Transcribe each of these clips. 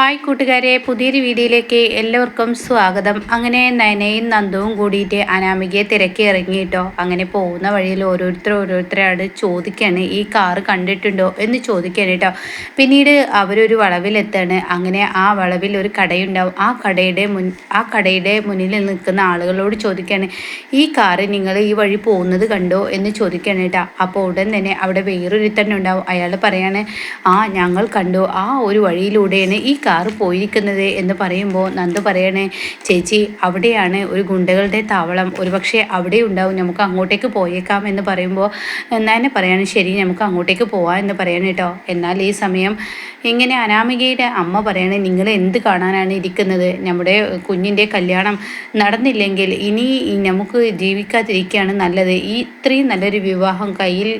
Hi കൂട്ടുകാരെ പുതിയൊരു വീഡിയോയിലേക്ക് എല്ലാവർക്കും സ്വാഗതം. അങ്ങനെ നയനയും നന്ദവും കൂടിയിട്ട് അനാമികയെ തിരക്കി ഇറങ്ങിയിട്ടോ അങ്ങനെ പോകുന്ന വഴിയിൽ ഓരോരുത്തർ ഓരോരുത്തരോട് ചോദിക്കുകയാണ് ഈ കാറ് കണ്ടിട്ടുണ്ടോ? എന്ന് ചോദിക്കുകയാണ് കേട്ടോ. പിന്നീട് അവരൊരു വളവിലെത്താണ്. അങ്ങനെ ആ വളവിൽ ഒരു കടയുണ്ടാവും. ആ കടയുടെ മുൻ ആ കടയുടെ മുന്നിൽ നിൽക്കുന്ന ആളുകളോട് ചോദിക്കുകയാണ് ഈ കാറ് നിങ്ങൾ ഈ വഴി പോകുന്നത് കണ്ടോ? എന്ന് ചോദിക്കുകയാണ് കേട്ടോ. അപ്പോൾ ഉടൻ തന്നെ അവിടെ വേറൊരുത്തന്നെ ഉണ്ടാവും. അയാൾ പറയാണ് ആ ഞങ്ങൾ കണ്ടു. ആ ഒരു വഴിയിലൂടെയാണ് ഈ കാറ് പോയിരിക്കുന്നത് എന്ന് പറയുമ്പോൾ നന്ദ പറയണേ ചേച്ചി അവിടെയാണ് ഒരു ഗുണ്ടകളുടെ താവളം. ഒരുപക്ഷെ അവിടെ ഉണ്ടാവും. നമുക്ക് അങ്ങോട്ടേക്ക് പോയേക്കാം എന്ന് പറയുമ്പോൾ എന്നെ പറയാണ് ശരി നമുക്ക് അങ്ങോട്ടേക്ക് പോവാം എന്ന് പറയണം കേട്ടോ. എന്നാൽ ഈ സമയം ഇങ്ങനെ അനാമികയുടെ അമ്മ പറയണേ നിങ്ങൾ എന്ത് കാണാനാണ് ഇരിക്കുന്നത്? നമ്മുടെ കുഞ്ഞിന്റെ കല്യാണം നടന്നില്ലെങ്കിൽ ഇനി നമുക്ക് ജീവിക്കാതിരിക്കുകയാണ് നല്ലത്. ഈ ഇത്രയും നല്ലൊരു വിവാഹം കയ്യിൽ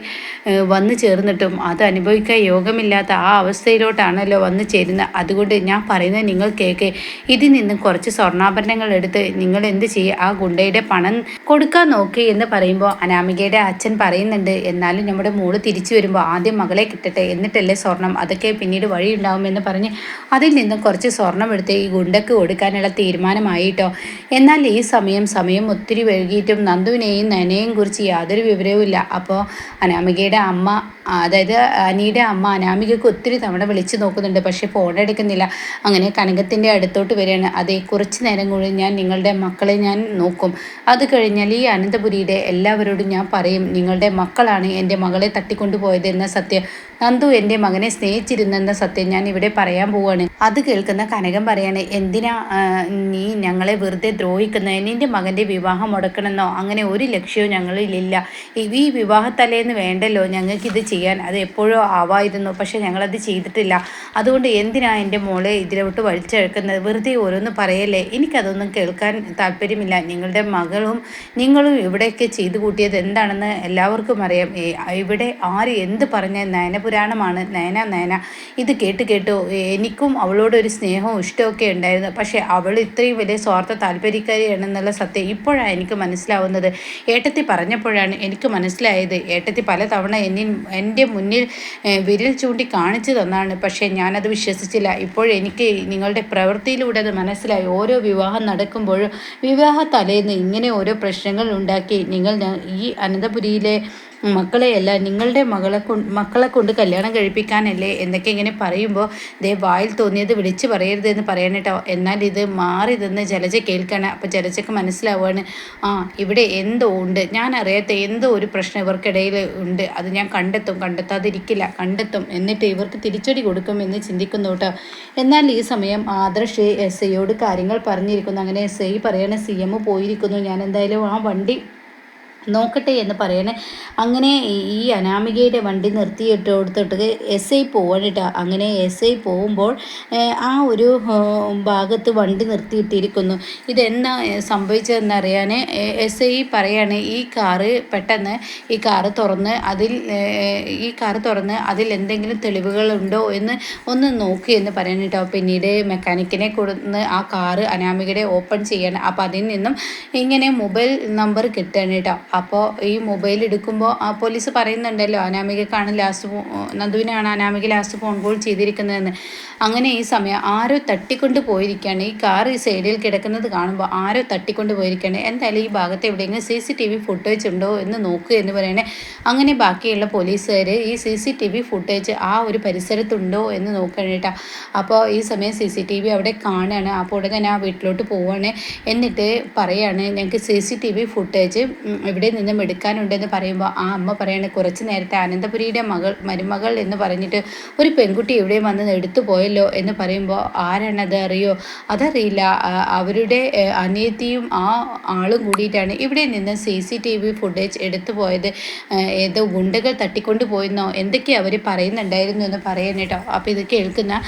വന്നു ചേർന്നിട്ടും അത് അനുഭവിക്കാൻ യോഗമില്ലാത്ത ആ അവസ്ഥയിലോട്ടാണല്ലോ വന്നു ചേരുന്നത്. അതുകൊണ്ട് ഞാൻ പറയുന്നത് നിങ്ങൾ കേക്ക്. ഇതിൽ നിന്ന് കുറച്ച് സ്വർണാഭരണങ്ങൾ എടുത്ത് നിങ്ങൾ എന്ത് ചെയ്യുക ആ ഗുണ്ടയുടെ പണം കൊടുക്കാൻ നോക്കി എന്ന് പറയുമ്പോൾ അനാമികയുടെ അച്ഛൻ പറയുന്നുണ്ട് എന്നാലും നമ്മുടെ മോൾ തിരിച്ചു വരുമ്പോൾ ആദ്യം മകളെ കിട്ടട്ടെ. എന്നിട്ടല്ലേ സ്വർണം? അതൊക്കെ പിന്നീട് വഴി ഉണ്ടാവുമെന്ന് പറഞ്ഞ് അതിൽ നിന്ന് കുറച്ച് സ്വർണം എടുത്ത് ഈ ഗുണ്ടക്ക് കൊടുക്കാനുള്ള തീരുമാനമായിട്ടോ എന്നാൽ ഈ സമയം സമയം ഒത്തിരി വൈകിയിട്ടും നന്ദുവിനെയും നനയെയും കുറിച്ച് യാതൊരു വിവരവും ഇല്ല. അപ്പോൾ അനാമികയുടെ അമ്മ അതായത് അനിയുടെ അമ്മ അനാമികയ്ക്ക് ഒത്തിരി തവണ വിളിച്ചു നോക്കുന്നുണ്ട്. പക്ഷേ ഫോൺ എടുക്കുന്നില്ല. അങ്ങനെ കനകത്തിന്റെ അടുത്തോട്ട് വരികയാണ്. അതെ കുറച്ച് നേരം കൂടി ഞാൻ നിങ്ങളുടെ മക്കളെ ഞാൻ നോക്കും. അത് കഴിഞ്ഞാൽ ഈ അനന്തപുരിയുടെ എല്ലാവരോടും ഞാൻ പറയും നിങ്ങളുടെ മക്കളാണ് എന്റെ മകളെ തട്ടിക്കൊണ്ടുപോയത് എന്ന സത്യം. നന്ദു എന്റെ മകനെ സ്നേഹിച്ചിരുന്നെന്ന സത്യം ഞാൻ ഇവിടെ പറയാൻ പോവാണ്. അത് കേൾക്കുന്ന കനകം പറയാണ് എന്തിനാ നീ ഞങ്ങളെ വെറുതെ ദ്രോഹിക്കുന്നത്? എന്റെ മകന്റെ വിവാഹം മുടക്കണമെന്നോ? അങ്ങനെ ഒരു ലക്ഷ്യവും ഞങ്ങളിലില്ല. ഈ വിവാഹത്തലേന്ന് വേണ്ടല്ലോ ഞങ്ങൾക്കിത് ചെയ്യാൻ. അത് എപ്പോഴോ ആവായിരുന്നു പക്ഷെ ഞങ്ങളത് ചെയ്തിട്ടില്ല. അതുകൊണ്ട് എന്തിനാ എന്റെ മോളെ ഇതിലോട്ട് വലിച്ചെഴുക്കുന്നത് വെറുതെ ഓരോന്ന് പറയല്ലേ? എനിക്കതൊന്നും കേൾക്കാൻ താല്പര്യമില്ല. നിങ്ങളുടെ മകളും നിങ്ങളും ഇവിടെയൊക്കെ ചെയ്തു കൂട്ടിയത് എന്താണെന്ന് എല്ലാവർക്കും അറിയാം. ഇവിടെ ആര് എന്ത് പറഞ്ഞ നയനപുരാണമാണ്. നയന നയന. ഇത് കേട്ട് കേട്ടു എനിക്കും അവളോടൊരു സ്നേഹവും ഇഷ്ടമൊക്കെ ഉണ്ടായിരുന്നു. പക്ഷേ അവൾ ഇത്രയും വലിയ സ്വാർത്ഥ താല്പര്യക്കാരിയാണെന്നുള്ള സത്യം ഇപ്പോഴാണ് എനിക്ക് മനസ്സിലാവുന്നത്. ഏട്ടത്തി പറഞ്ഞപ്പോഴാണ് എനിക്ക് മനസ്സിലായത്. ഏട്ടത്തി പലതവണ എന്നെ എന്റെ മുന്നിൽ വിരൽ ചൂണ്ടി കാണിച്ചു തന്നാണ് പക്ഷേ ഞാനത് വിശ്വസിച്ചില്ല. ഇപ്പോഴെനിക്ക് നിങ്ങളുടെ പ്രവൃത്തിയിലൂടെ അത് മനസ്സിലായി. ഓരോ വിവാഹം നടക്കുമ്പോഴും വിവാഹ തലേന്ന് ഇങ്ങനെ ഓരോ പ്രശ്നങ്ങൾ ഉണ്ടാക്കി. നിങ്ങൾ ഈ അനന്തപുരിയിലെ മക്കളെയല്ല നിങ്ങളുടെ മകളെ കൊണ്ട് മക്കളെ കൊണ്ട് കല്യാണം കഴിപ്പിക്കാനല്ലേ എന്നൊക്കെ ഇങ്ങനെ പറയുമ്പോൾ ദേ വായിൽ തോന്നിയത് വിളിച്ച് പറയരുത് എന്ന് കേട്ടോ എന്നാൽ ഇത് മാറി നിന്ന് ജലജ കേൾക്കണം. അപ്പോൾ ജലജക്ക് മനസ്സിലാവുകയാണ് ആ ഇവിടെ എന്തോ ഉണ്ട്. ഞാൻ അറിയാത്ത എന്തോ ഒരു പ്രശ്നം ഇവർക്കിടയിൽ ഉണ്ട്. അത് ഞാൻ കണ്ടെത്തും കണ്ടെത്താതിരിക്കില്ല കണ്ടെത്തും. എന്നിട്ട് ഇവർക്ക് തിരിച്ചടി കൊടുക്കും എന്ന് ചിന്തിക്കുന്നു കേട്ടോ. എന്നാൽ ഈ സമയം ആദർശ് എസ് ഐയോട് കാര്യങ്ങൾ പറഞ്ഞിരിക്കുന്നു. അങ്ങനെ എസ് ഐ പറയണ സി എം പോയിരിക്കുന്നു. ഞാൻ എന്തായാലും ആ വണ്ടി നോക്കട്ടെ എന്ന് പറയണേ. അങ്ങനെ ഈ അനാമികയുടെ വണ്ടി നിർത്തിയിട്ട് കൊടുത്തിട്ട് എസ് ഐ പോവാനിട്ട അങ്ങനെ എസ് ഐ പോകുമ്പോൾ ആ ഒരു ഭാഗത്ത് വണ്ടി നിർത്തിയിട്ടിരിക്കുന്നു. ഇതെന്നാ സംഭവിച്ചതെന്നറിയാൻ എസ് ഐ പറയാണ് ഈ കാറ് പെട്ടെന്ന് ഈ കാറ് തുറന്ന് അതിൽ ഈ കാറ് തുറന്ന് അതിൽ എന്തെങ്കിലും തെളിവുകളുണ്ടോ എന്ന് ഒന്ന് നോക്കി എന്ന് പറയണിട്ടോ. പിന്നീട് മെക്കാനിക്കിനെ കൊടുന്ന് ആ കാറ് അനാമികയുടെ ഓപ്പൺ ചെയ്യണം. അപ്പോൾ അതിൽ നിന്നും ഇങ്ങനെ മൊബൈൽ നമ്പർ കിട്ടണം കേട്ടോ അപ്പോൾ ഈ മൊബൈൽ എടുക്കുമ്പോൾ ആ പോലീസ് പറയുന്നുണ്ടല്ലോ അനാമികക്കാണ് ലാസ്റ്റ് നന്ദുവിനാണ് അനാമിക ലാസ്റ്റ് ഫോൺ കോൾ ചെയ്തിരിക്കുന്നതെന്ന്. അങ്ങനെ ഈ സമയം ആരോ തട്ടിക്കൊണ്ട് പോയിരിക്കുകയാണ് ഈ കാർ ഈ സൈഡിൽ കിടക്കുന്നത് കാണുമ്പോൾ ആരോ തട്ടിക്കൊണ്ട് പോയിരിക്കുകയാണ് എന്തായാലും ഈ ഭാഗത്ത് എവിടെയെങ്കിലും C C T V footage ഉണ്ടോ എന്ന് നോക്കുക എന്ന് പറയണേ. അങ്ങനെ ബാക്കിയുള്ള പോലീസുകാർ ഈ C C T V footage ആ ഒരു പരിസരത്തുണ്ടോ എന്ന് നോക്കണം അപ്പോൾ ഈ സമയം സി സി ടി വി അവിടെ കാണുകയാണ് അപ്പോൾ ഉടനെ ആ വീട്ടിലോട്ട് പോവുകയാണ് എന്നിട്ട് പറയുകയാണ് ഞങ്ങൾക്ക് C C T V footage ഇവിടെ നിന്നും എടുക്കാനുണ്ടെന്ന് പറയുമ്പോൾ ആ അമ്മ പറയണ കുറച്ച് നേരത്തെ അനന്തപുരിയുടെ മകൾ മരുമകൾ എന്ന് പറഞ്ഞിട്ട് ഒരു പെൺകുട്ടി ഇവിടെ വന്ന് എടുത്തു പോയല്ലോ? എന്ന് പറയുമ്പോൾ ആരാണത് അറിയോ? അതറിയില്ല അവരുടെ അനിയത്തിയും ആ ആളും കൂടിയിട്ടാണ് ഇവിടെ നിന്ന് C C T V footage എടുത്തു പോയത്. ഏതോ ഗുണ്ടകൾ തട്ടിക്കൊണ്ട് പോയെന്നോ എന്തൊക്കെ അവർ പറയുന്നുണ്ടായിരുന്നു എന്ന് പറയാൻ കേട്ടോ. അപ്പോൾ ഇത് കേൾക്കുന്ന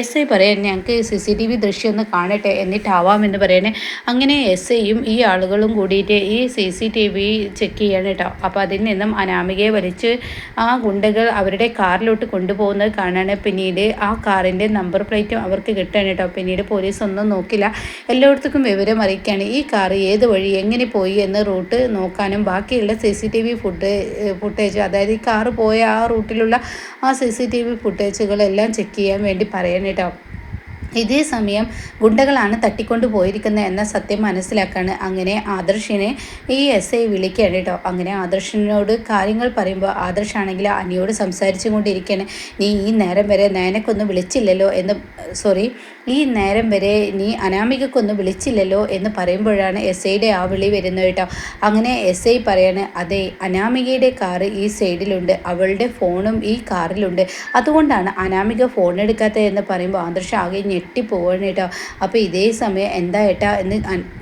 എസ് ഐ പറയാൻ ഞങ്ങൾക്ക് സി സി ടി വി ദൃശ്യം ഒന്ന് കാണട്ടെ എന്നിട്ടാവാമെന്ന് പറയണേ. അങ്ങനെ എസ് ഐയും ഈ ആളുകളും കൂടിയിട്ട് ഈ C C T V check ചെയ്യണം കേട്ടോ അപ്പോൾ അതിൽ നിന്നും അനാമികയെ വലിച്ച് ആ ഗുണ്ടകൾ അവരുടെ കാറിലോട്ട് കൊണ്ടുപോകുന്നത് കാണാണ്. പിന്നീട് ആ കാറിന്റെ നമ്പർ പ്ലേറ്റും അവർക്ക് കിട്ടണം കേട്ടോ പിന്നീട് പോലീസ് ഒന്നും നോക്കില്ല. എല്ലായിടത്തേക്കും വിവരം അറിയിക്കുകയാണ്. ഈ കാർ ഏത് വഴി എങ്ങനെ പോയി എന്ന് റൂട്ട് നോക്കാനും ബാക്കിയുള്ള C C T V foot footage അതായത് ഈ കാറ് പോയ ആ റൂട്ടിലുള്ള ആ സി സി ടി വി ഫുട്ടേജുകളെല്ലാം ചെക്ക് ചെയ്യാൻ വേണ്ടി പറയണം കേട്ടോ ഇതേ സമയം ഗുണ്ടകളാണ് തട്ടിക്കൊണ്ടു പോയിരിക്കുന്നത് എന്ന സത്യം മനസ്സിലാക്കാണ്. അങ്ങനെ ആദർശിനെ ഈ എസ് ഐ വിളിക്കുകയാണ് കേട്ടോ. അങ്ങനെ ആദർശിനോട് കാര്യങ്ങൾ പറയുമ്പോൾ ആദർശാണെങ്കിൽ അനിയോട് സംസാരിച്ചു കൊണ്ടിരിക്കുകയാണ് നീ ഈ നേരം വരെ നയനക്കൊന്ന് വിളിച്ചില്ലല്ലോ എന്ന് സോറി ഈ നേരം വരെ നീ അനാമികക്കൊന്ന് വിളിച്ചില്ലല്ലോ എന്ന് പറയുമ്പോഴാണ് എസ് ഐയുടെ ആ വിളി വരുന്നത് കേട്ടോ. അങ്ങനെ എസ് ഐ പറയാണ് അതെ അനാമികയുടെ കാറ് ഈ സൈഡിലുണ്ട് അവളുടെ ഫോണും ഈ കാറിലുണ്ട്. അതുകൊണ്ടാണ് അനാമിക ഫോൺ എടുക്കാത്തത് എന്ന് പറയുമ്പോൾ ആദർശ ആകെ ഞെട്ടിപ്പോവാണ് കേട്ടോ. അപ്പോൾ ഇതേ സമയം എന്താ ഏട്ടാ എന്ന്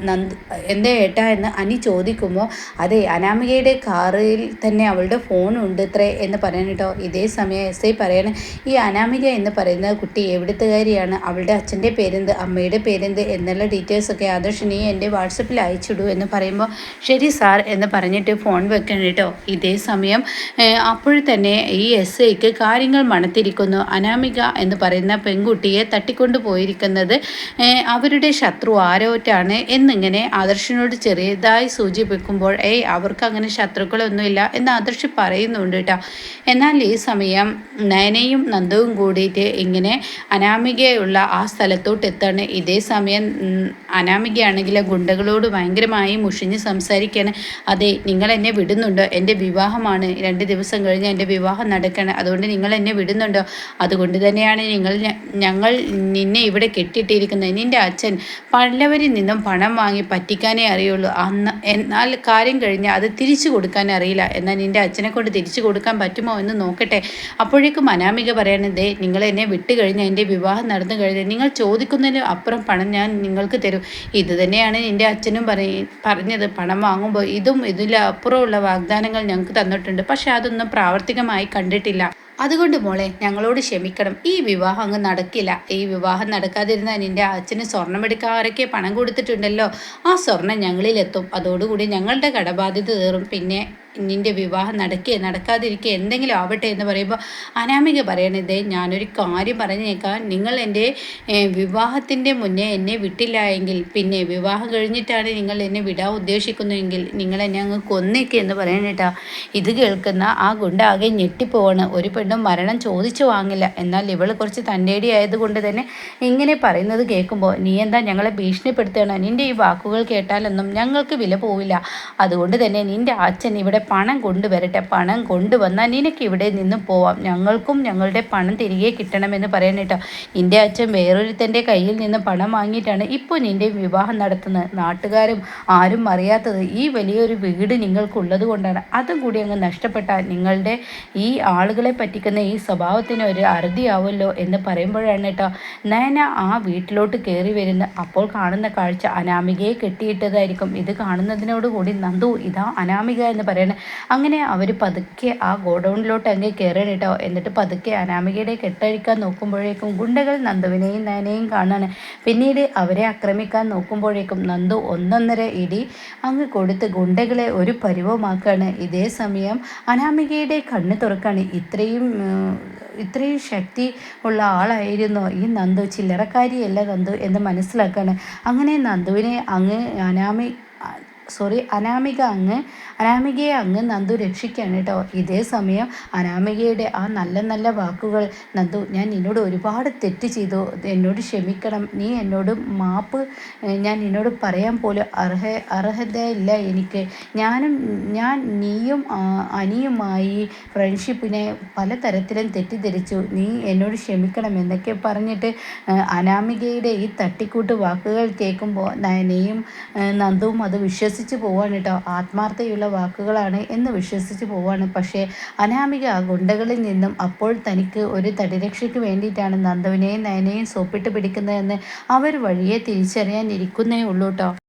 നന്ദ് എന്താ ഏട്ടാ എന്ന് അനി ചോദിക്കുമ്പോൾ അതെ അനാമികയുടെ കാറിൽ തന്നെ അവളുടെ ഫോൺ ഉണ്ട് ഇത്രേ എന്ന് പറയാൻ കേട്ടോ. ഇതേ സമയം എസ് ഐ പറയാണ് ഈ അനാമിക എന്ന് പറയുന്ന കുട്ടി എവിടുത്തുകാരിയാണ് അവളുടെ അച്ഛന്റെ പേരെന്ത് അമ്മയുടെ പേരെന്ത് എന്നുള്ള ഡീറ്റെയിൽസൊക്കെ ആദർശ് നീ എന്റെ വാട്സപ്പിൽ അയച്ചിടൂ എന്ന് പറയുമ്പോൾ ശരി സാർ എന്ന് പറഞ്ഞിട്ട് ഫോൺ വെക്കണം കേട്ടോ. ഇതേ സമയം അപ്പോൾ തന്നെ ഈ എസ് ഐക്ക് കാര്യങ്ങൾ മണത്തിരിക്കുന്നു. അനാമിക എന്ന് പറയുന്ന പെൺകുട്ടിയെ തട്ടിക്കൊണ്ടു പോയിരിക്കുന്നത് അവരുടെ ശത്രു ആരോറ്റാണ് എന്നിങ്ങനെ ആദർശിനോട് ചെറിയതായി സൂചിപ്പിക്കുമ്പോൾ ഏയ് അവർക്ക് അങ്ങനെ ശത്രുക്കളൊന്നുമില്ല എന്ന് ആദർശ് പറയുന്നുണ്ട് കേട്ടോ. എന്നാൽ ഈ സമയം നയനയും നന്ദവും കൂടിയിട്ട് ഇങ്ങനെ അനാമികയുള്ള ആ സ്ഥലത്തോട്ട് എത്താണ് ഇതേ സമയം അനാമികയാണെങ്കിൽ ഗുണ്ടകളോട് ഭയങ്കരമായി മുഷിഞ്ഞ് സംസാരിക്കുകയാണ് അതെ നിങ്ങൾ എന്നെ വിടുന്നുണ്ടോ? എന്റെ വിവാഹമാണ്. രണ്ട് ദിവസം കഴിഞ്ഞ് എന്റെ വിവാഹം നടക്കണം. അതുകൊണ്ട് നിങ്ങൾ എന്നെ വിടുന്നുണ്ടോ? അതുകൊണ്ട് തന്നെയാണ് നിങ്ങൾ ഞങ്ങൾ നിന്നെ ഇവിടെ കെട്ടിയിട്ടിരിക്കുന്നത്. നിന്റെ അച്ഛൻ പലവരിൽ നിന്നും പണം വാങ്ങി പറ്റിക്കാനേ അറിയുള്ളൂ. അന്ന് എന്നാൽ കാര്യം കഴിഞ്ഞാൽ അത് തിരിച്ചു കൊടുക്കാൻ അറിയില്ല. എന്നാൽ നിന്റെ അച്ഛനെ കൊണ്ട് തിരിച്ചു കൊടുക്കാൻ പറ്റുമോ എന്ന് നോക്കട്ടെ. അപ്പോഴേക്കും അനാമിക പറയണതേ നിങ്ങൾ എന്നെ വിട്ടുകഴിഞ്ഞാൽ എന്റെ വിവാഹം നടന്നു കഴിഞ്ഞാൽ നിങ്ങൾ ചോദിക്കുന്നതിന് അപ്പുറം പണം ഞാൻ നിങ്ങൾക്ക് തരും. ഇത് തന്നെയാണ് എന്റെ അച്ഛനും പറഞ്ഞത്. പണം വാങ്ങുമ്പോൾ ഇതും ഇതിലപ്പുറമുള്ള വാഗ്ദാനങ്ങൾ ഞങ്ങൾക്ക് തന്നിട്ടുണ്ട്. പക്ഷെ അതൊന്നും പ്രാവർത്തികമായി കണ്ടിട്ടില്ല. അതുകൊണ്ട് മോളെ ഞങ്ങളോട് ക്ഷമിക്കണം. ഈ വിവാഹം അങ്ങ് നടക്കില്ല. ഈ വിവാഹം നടക്കാതിരുന്നാൽ എന്റെ അച്ഛന് സ്വർണമെടുക്കാറൊക്കെ പണം കൊടുത്തിട്ടുണ്ടല്ലോ. ആ സ്വർണം ഞങ്ങളിലെത്തും. അതോടുകൂടി ഞങ്ങളുടെ കടബാധ്യത തീറും. പിന്നെ നിന്റെ വിവാഹം നടക്കുക നടക്കാതിരിക്കുക എന്തെങ്കിലും ആവട്ടെ എന്ന് പറയുമ്പോൾ അനാമിക പറയണത് ഞാനൊരു കാര്യം പറഞ്ഞേക്കാം. നിങ്ങൾ എന്റെ വിവാഹത്തിന്റെ മുന്നേ എന്നെ വിട്ടില്ല എങ്കിൽ പിന്നെ വിവാഹം കഴിഞ്ഞിട്ടാണ് നിങ്ങൾ എന്നെ വിടാൻ ഉദ്ദേശിക്കുന്നതെങ്കിൽ നിങ്ങൾ എന്നെ അങ്ങ് കൊന്നേക്ക് എന്ന് പറയണേട്ടാ. ഇത് കേൾക്കുന്ന ആ ഗുണ്ടാകെ ഞെട്ടിപ്പോവാണ്. ഒരു പെണ്ണും മരണം ചോദിച്ചു വാങ്ങില്ല. എന്നാൽ ഇവൾ കുറച്ച് തന്റെടി ആയതുകൊണ്ട് തന്നെ ഇങ്ങനെ പറയുന്നത് കേൾക്കുമ്പോൾ നീ എന്താ ഞങ്ങളെ ഭീഷണിപ്പെടുത്തുകയാണ്? നിന്റെ ഈ വാക്കുകൾ കേട്ടാലൊന്നും ഞങ്ങൾക്ക് വില പോവില്ല. അതുകൊണ്ട് തന്നെ നിന്റെ അച്ഛൻ ഇവിടെ പണം കൊണ്ടുവരട്ടെ പണം കൊണ്ടുവന്നാൽ നിനക്ക് ഇവിടെ നിന്ന് പോവാം. ഞങ്ങൾക്കും ഞങ്ങളുടെ പണം തിരികെ കിട്ടണമെന്ന് പറയാൻ കേട്ടോ. നിന്റെ അച്ഛൻ വേറൊരുത്തന്റെ കയ്യിൽ നിന്ന് പണം വാങ്ങിയിട്ടാണ് ഇപ്പോൾ നിന്റെ വിവാഹം നടത്തുന്നത്. നാട്ടുകാരും ആരും അറിയാത്തത് ഈ വലിയൊരു വീട് നിങ്ങൾക്കുള്ളത് കൊണ്ടാണ്. അതും കൂടി അങ്ങ് നഷ്ടപ്പെട്ടാൽ നിങ്ങളുടെ ഈ ആളുകളെ പറ്റിക്കുന്ന ഈ സ്വഭാവത്തിന് ഒരു അറുതിയാവുമല്ലോ എന്ന് പറയുമ്പോഴാണ് കേട്ടോ നയന ആ വീട്ടിലോട്ട് കയറി വരുന്ന അപ്പോൾ കാണുന്ന കാഴ്ച അനാമികയെ കെട്ടിയിട്ടതായിരിക്കും. ഇത് കാണുന്നതിനോടുകൂടി നന്ദു ഇതാ അനാമിക എന്ന് പറയുന്നത് അങ്ങനെ അവർ പതുക്കെ ആ ഗോഡൗണിലോട്ട് അങ്ങ് കയറണം കേട്ടോ. എന്നിട്ട് പതുക്കെ അനാമികയുടെ കെട്ടഴിക്കാൻ നോക്കുമ്പോഴേക്കും ഗുണ്ടകൾ നന്ദുവിനെയും നയനെയും കാണാണ്. പിന്നീട് അവരെ ആക്രമിക്കാൻ നോക്കുമ്പോഴേക്കും നന്ദു ഒന്നൊന്നര ഇടി അങ്ങ് കൊടുത്ത് ഗുണ്ടകളെ ഒരു പരിവമാക്കാണ്. ഇതേ സമയം അനാമികയുടെ കണ്ണ് തുറക്കാണ്. ഇത്രയും ഇത്രയും ശക്തി ഉള്ള ആളായിരുന്നു ഈ നന്ദു. ചില്ലറക്കാരിയല്ല നന്ദു എന്ന് മനസ്സിലാക്കാണ്. അങ്ങനെ നന്ദുവിനെ അങ്ങ് അനാമി സോറി അനാമിക അങ്ങ് അനാമികയെ അങ്ങ് നന്ദു രക്ഷിക്കുകയാണ് കേട്ടോ. ഇതേ സമയം അനാമികയുടെ ആ നല്ല നല്ല വാക്കുകൾ നന്ദു ഞാൻ നിന്നോട് ഒരുപാട് തെറ്റ് ചെയ്തു. എന്നോട് ക്ഷമിക്കണം. നീ എന്നോട് മാപ്പ് ഞാൻ നിന്നോട് പറയാൻ പോലും അർഹ അർഹതയില്ല എനിക്ക്. ഞാനും ഞാൻ നീയും അനിയുമായി ഫ്രണ്ട്ഷിപ്പിനെ പല പലതരത്തിലും തെറ്റിദ്ധരിച്ചു. നീ എന്നോട് ക്ഷമിക്കണം എന്നൊക്കെ പറഞ്ഞിട്ട് അനാമികയുടെ ഈ തട്ടിക്കൂട്ട് വാക്കുകൾ കേൾക്കുമ്പോൾ നയനയും നന്ദുവും അത് വിശ്വസിച്ച് പോവാണ് കേട്ടോ. ആത്മാർത്ഥയുള്ള വാക്കുകളാണ് എന്ന് വിശ്വസിച്ച് പോവാണ്. പക്ഷേ അനാമിക ആ ഗുണ്ടകളിൽ നിന്നും അപ്പോൾ തനിക്ക് ഒരു തടിരക്ഷയ്ക്ക് വേണ്ടിയിട്ടാണ് നന്ദവിനെയും നയനെയും സോപ്പിട്ട് പിടിക്കുന്നതെന്ന് അവർ വഴിയെ തിരിച്ചറിയാനിരിക്കുന്നേ ഉള്ളൂ കേട്ടോ.